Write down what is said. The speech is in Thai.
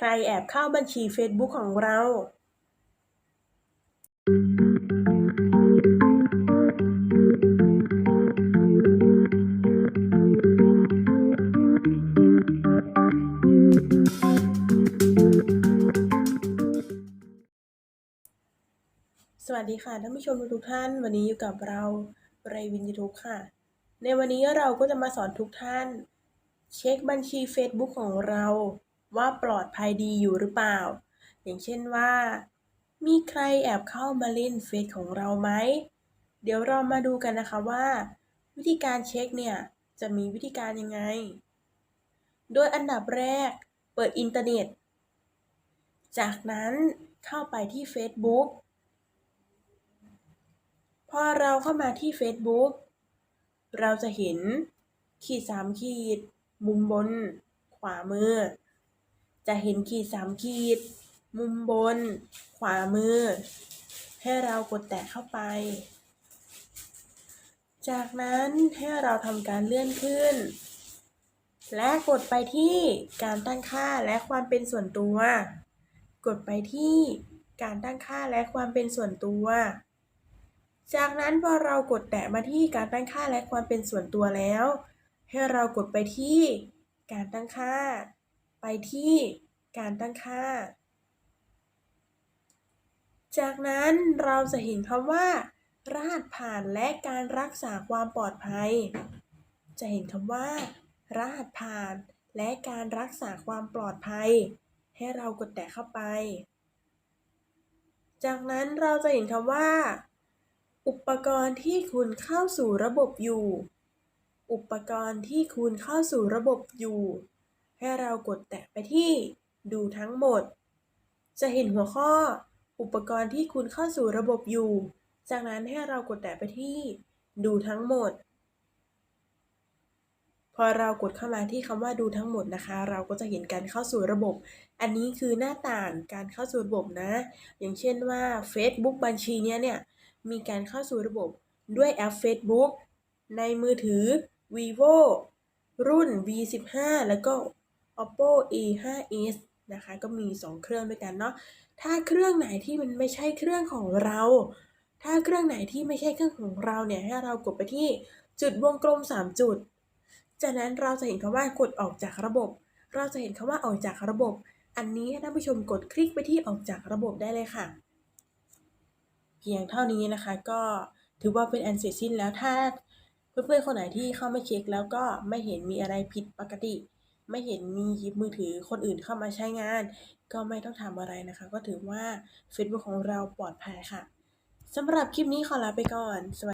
ใครแอบเข้าบัญชี Facebook ของเรา สวัสดีค่ะท่านผู้ชมทุกท่าน วันนี้อยู่กับเราเรวินยูทูบค่ะ ในวันนี้เราก็จะมาสอนทุกท่าน เช็คบัญชี Facebook ของเรา ว่าปลอดภัยดีอยู่หรือเปล่า อย่างเช่นว่า มีใครแอบเข้ามาเล่นเฟซของเราไหม เดี๋ยวเรามาดูกันนะคะว่า วิธีการเช็คเนี่ย จะมีวิธีการยังไง โดยอันดับแรกเปิดอินเทอร์เน็ต จากนั้นเข้าไปที่ Facebook พอเราเข้ามาที่ Facebook เราจะเห็นขีดสามขีด มุมบน ขวามือ จะเห็นขีดสามขีด มุมบน ขวามือ ให้เรากดแตะเข้าไป จากนั้นให้เราทำการเลื่อนขึ้น และกดไปที่การตั้งค่าและความเป็นส่วนตัว กดไปที่การตั้งค่าและความเป็นส่วนตัว จากนั้นพอเรากดแตะมาที่การตั้งค่าและความเป็นส่วนตัวแล้ว ให้เรากดไปที่การตั้งค่า ไปที่การตั้งค่า จากนั้นเราจะเห็นคำว่า รหัสผ่านและการรักษาความปลอดภัย จะเห็นคำว่า รหัสผ่านและการรักษาความปลอดภัย ให้เรากดแตะเข้าไป จากนั้นเราจะเห็นคำว่า อุปกรณ์ที่คุณเข้าสู่ระบบอยู่ อุปกรณ์ที่คุณเข้าสู่ระบบอยู่ ให้เรากดแตะไปที่ดูทั้งหมด จะเห็นหัวข้อ อุปกรณ์ที่คุณเข้าสู่ระบบอยู่ จากนั้นให้เรากดแตะไปที่ดูทั้งหมด พอเรากดเข้ามาที่คำว่าดูทั้งหมดนะคะ เราก็จะเห็นการเข้าสู่ระบบ อันนี้คือหน้าต่างการเข้าสู่ระบบนะ อย่างเช่นว่า Facebook บัญชีเนี้ยเนี่ยมีการเข้าสู่ระบบด้วยแอป Facebook ในมือถือ vivo รุ่น V15 แล้วก็ oppo A5s นะคะก็มี 2 เครื่องด้วยกันเนาะถ้าเครื่องไหนที่มันไม่ใช่เครื่องของเรา ถ้าเครื่องไหนที่ไม่ใช่เครื่องของเราเนี่ยให้เรากดไปที่จุดวงกลม 3 จุด จากนั้นเราจะเห็นคำว่ากดออกจากระบบ เราจะเห็นคำว่าออกจากระบบ อันนี้ให้ท่านผู้ชมกดคลิกไปที่ออกจากระบบได้เลยค่ะ เพียงเท่านี้นะคะก็ถือว่าเป็นอันเสร็จสิ้นแล้วถ้าเพื่อนๆคนไหนที่เข้ามาเช็คแล้วก็ไม่เห็นมีอะไรผิดปกติ ไม่เห็นมีมือถือคนอื่นเข้ามาใช้งาน ก็ไม่ต้องทำอะไรนะคะ ก็ถือว่า Facebook ของเราปลอดภัยค่ะสำหรับคลิปนี้ขอลาไปก่อนสวัสดี